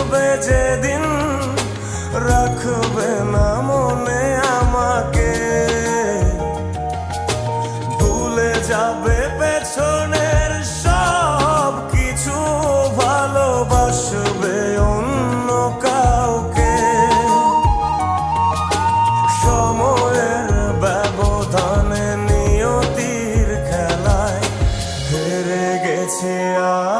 আসবে যেদিন, রাখবে না মনে আমাকে। ভুলে যাবে পেছনের সব কিছু, ভালোবাসবে অন্য কাউকে। সময়ের ব্যবধানে নিয়তির খেলায় হেরে গেছে আর